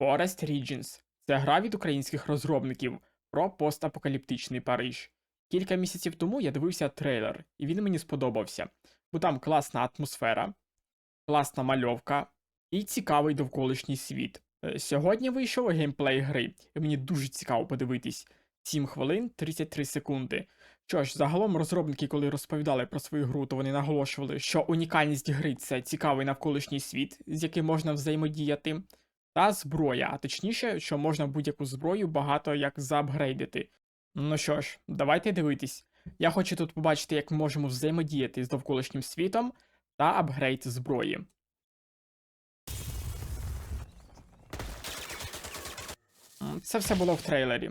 Forest Regions це гра від українських розробників про постапокаліптичний Париж. Кілька місяців тому я дивився трейлер, і він мені сподобався, бо там класна атмосфера, класна мальовка і цікавий довколишній світ. Е, Сьогодні вийшов геймплей гри, і мені дуже цікаво подивитись 7 хвилин 33 секунди. Що ж, загалом розробники, коли розповідали про свою гру, то вони наголошували, що унікальність гри це цікавий навколишній світ, з яким можна взаємодіяти, та зброя, а точніше, що можна будь-яку зброю багато як заапгрейдити. Ну що ж, давайте дивитись. Я хочу тут побачити, як ми можемо взаємодіяти з довколишнім світом та апгрейд зброї. Це все було в трейлері.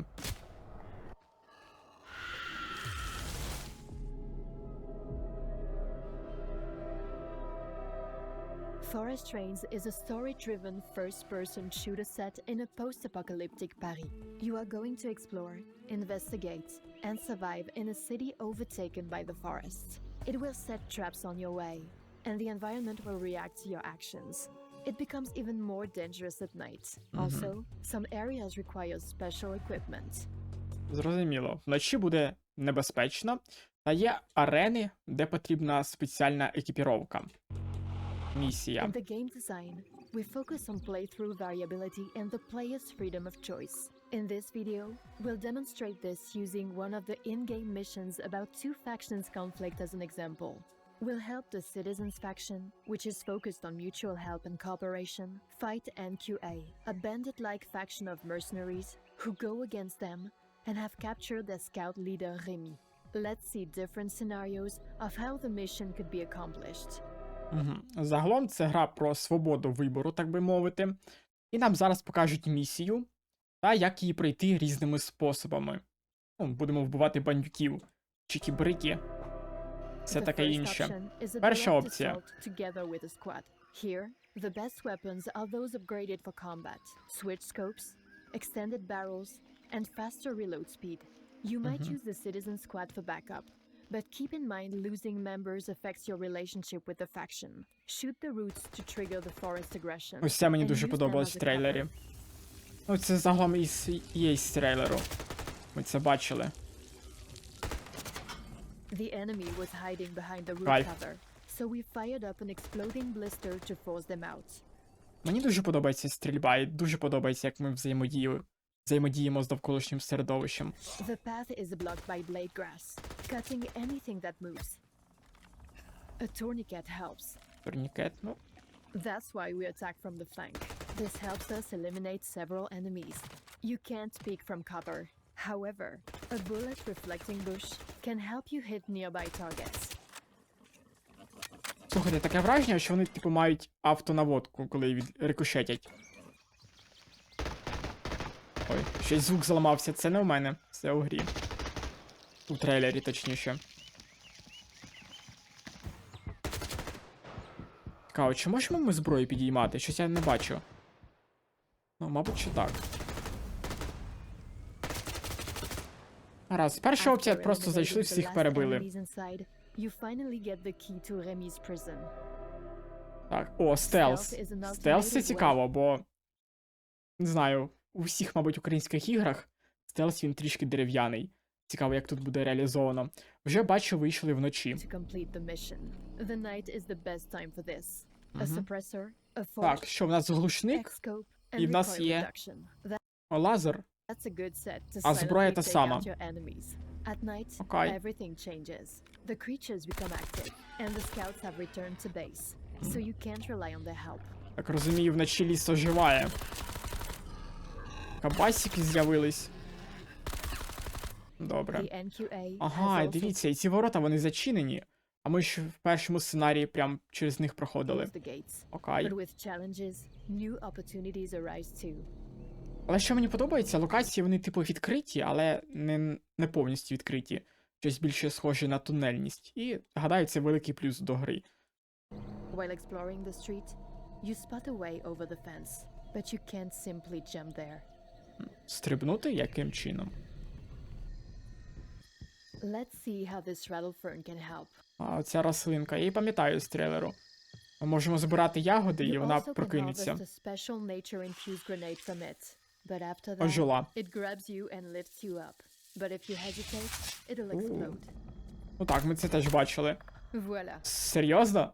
Forest Trains is a story driven first person shooter set in a post apocalyptic Paris. You are going to explore, investigate, and survive in a city overtaken by the forests. It will set traps on your way, and the environment will react to your actions. It becomes even more dangerous at night. Also, some areas require special equipment. Зрозуміло, вночі буде небезпечно, та є арени, де потрібна спеціальна екіпіровка. Misja. In the game design, we focus on playthrough variability and the player's freedom of choice. In this video, we'll demonstrate this using one of the in-game missions about two factions' conflict as an example. We'll help the Citizens faction, which is focused on mutual help and cooperation, fight NQA, a bandit-like faction of mercenaries who go against them and have captured their scout leader Remy. Let's see different scenarios of how the mission could be accomplished. Угу. Загалом це гра про свободу вибору, так би мовити. І нам зараз покажуть місію та як її пройти різними способами. Ну, будемо вбивати бандюків, чики-брики, все The таке інше. Перша опція. Here, the best weapons are those upgraded for combat: switch scopes, extended barrels, and faster reload speed. You might Mhm. use the citizen squad for backup, but keep in mind losing members affects your relationship with the faction. Shoot the roots to trigger the forest aggression. Ось це мені дуже подобалось в трейлері. Ну, це загалом із є з трейлеру. Ми це бачили. The enemy was hiding behind the Right. cover, so we fired up an exploding blister to force them out. Мені дуже подобається стрільба, і дуже подобається, як ми взаємодію... взаємодіємо з довколишнім середовищем. The path is blocked by blade grass, cutting anything that moves. A tourniquet helps. Турнікет, ну, That's why we attack from the flank. This helps us eliminate several enemies. You can't peek from cover. However, a bullet reflecting bush can help you hit nearby targets. Слухайте, таке враження, що вони, типу, мають автонаводку, коли від... рикошетять. Щось звук зламався. Це не у мене, це у грі. У трейлері, точніше. Цікаво, чи можемо ми зброю підіймати? Щось я не бачу. Ну, мабуть, що так. Гаразд, перша опція просто зайшли, всіх перебили. Так, о, стелс. Стелс це цікаво, бо. Не знаю, у всіх, мабуть, українських іграх стелс він трішки дерев'яний. Цікаво, як тут буде реалізовано. Вже бачу, вийшли вночі. Так, що в нас глушник, І в нас є- лазер. А зброя та сама. At night, Окей. everything changes. The creatures become active, and the scouts have returned to base. So you can't rely on their help. Так розумію, вночі ліс оживає. Кабасики з'явились. Добре. Ага, дивіться, і ці ворота вони зачинені. А ми ж в першому сценарії прям через них проходили. Окей. Але що мені подобається, локації вони типу відкриті, але не, не повністю відкриті. Щось більше схоже на тунельність. І гадаю, це великий плюс до гри. While exploring the street, you spot a way over the fence, but you can't simply jump there. Стрибнути яким чином? Let's see how this rattle fern can help. А ця рослинка, я її пам'ятаю з трейлеру. Ми можемо збирати ягоди, і вона прокинеться. Ожила. Ну так, ми це теж бачили. Voila. Серйозно?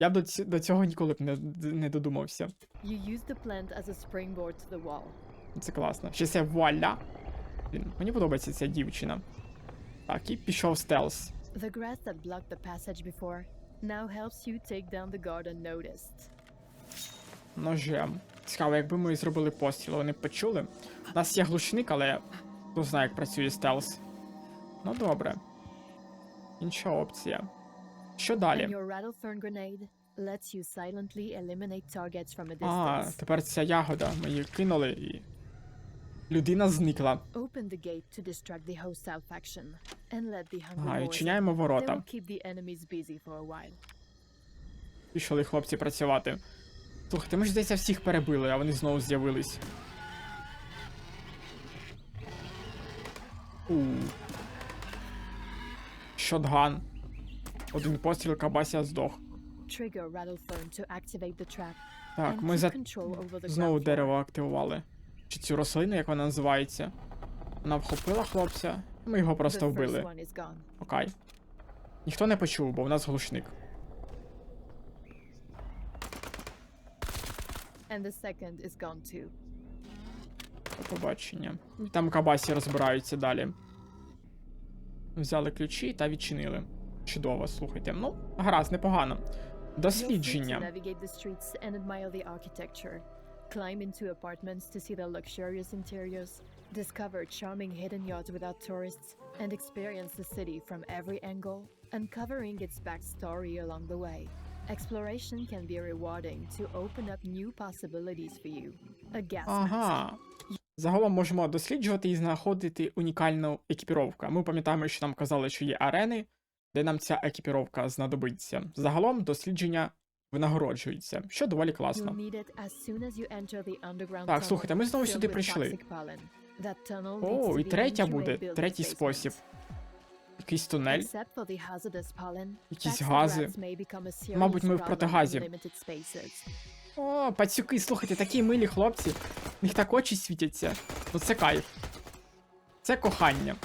Я б до, ці- до цього ніколи б не, не додумався. You use the plant as a springboard to the wall. Це класно. Ще це вуаля. Блін, мені подобається ця дівчина. Так, і пішов стелс. The grass that blocked the passage before now helps you take down the guard unnoticed. Ножем. Цікаво, якби ми зробили постріл, вони б почули. У нас є глушник, але хто знає, як працює стелс. Ну добре. Інша опція. Що далі? А, тепер ця ягода. Ми її кинули і. Людина зникла. Ага, відчиняємо ворота. Пішли хлопці працювати. Слухайте, ми ж здається всіх перебили, а вони знову з'явились. Шотган. Один постріл Кабася здох. Так, ми за знову дерево активували. Чи цю рослину, як вона називається? Вона вхопила хлопця. Ми його просто вбили. Окей. Ніхто не почув, бо в нас глушник. And the second is gone too. До побачення. Там кабасі розбираються далі. Взяли ключі та відчинили. Чудово, слухайте. Ну, гаразд, непогано. Дослідження. The the. Climb into apartments to see their luxurious interiors. Discover charming hidden yards without tourists, and experience the city from every angle, uncovering its backstory along the way. Exploration can be rewarding to open up new possibilities for you. A gas. Ага. Загалом можемо досліджувати і знаходити унікальну екіпіровку. Ми пам'ятаємо, що нам казали, що є арени, де нам ця екіпіровка знадобиться. Загалом дослідження винагороджується, що доволі класно. Так, слухайте, ми знову сюди прийшли. О, і третя буде, третій спосіб. Якийсь тунель. Якісь гази. Мабуть, ми в протигазі. О, пацюки, слухайте, такі милі хлопці. В них так очі світяться. Ну це кайф. Це кохання.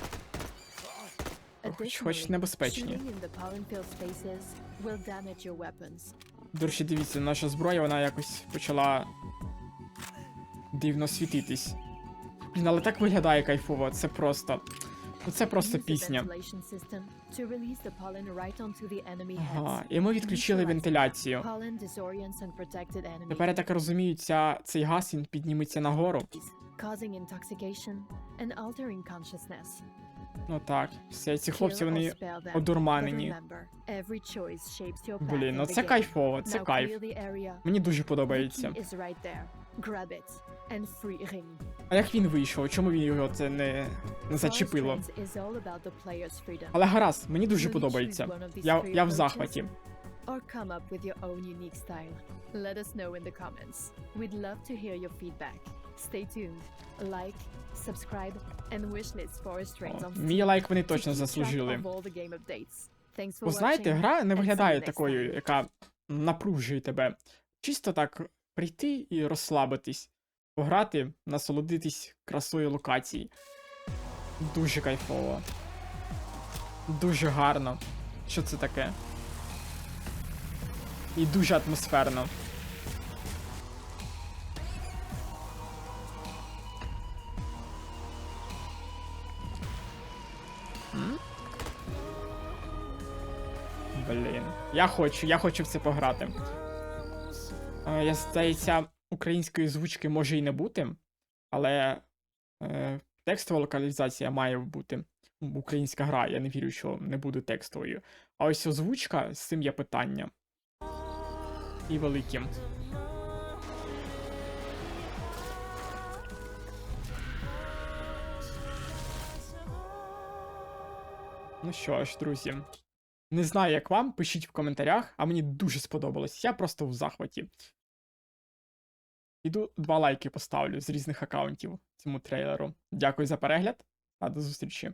Хоч, хоч небезпечні. До речі, дивіться, наша зброя, вона якось почала дивно світитись. Блін, але так виглядає кайфово, це просто. Це просто пісня. Ага, і ми відключили вентиляцію. Тепер я так розумію, ця, цей газ він підніметься нагору. Ну так, все, ці хлопці вони одурманені. Блін, ну це кайфово, це кайф. Мені дуже подобається. А як він вийшов? Чому він його це не, не зачепило? Але гаразд, мені дуже подобається. Я, я в захваті. Or come up with your own unique style. Let us know in the comments. We'd love to hear your feedback. Stay tuned. Like, subscribe, and wishlist Trains О, on Мій лайк вони точно заслужили. of for Ви знаєте, гра не виглядає такою, яка напружує тебе. Чисто так прийти і розслабитись, пограти, насолодитись красою локацій. Дуже кайфово. Дуже гарно. Що це таке? І дуже атмосферно. Я хочу, я хочу в це пограти. Е, Я здається, української звучки може і не бути, але е, текстова локалізація має бути. Українська гра, я не вірю, що не буде текстовою. А ось озвучка з цим є питання. І великим. Ну що ж, друзі. Не знаю, як вам, пишіть в коментарях, а мені дуже сподобалось. Я просто в захваті. Іду два лайки поставлю з різних аккаунтів цьому трейлеру. Дякую за перегляд, та до зустрічі.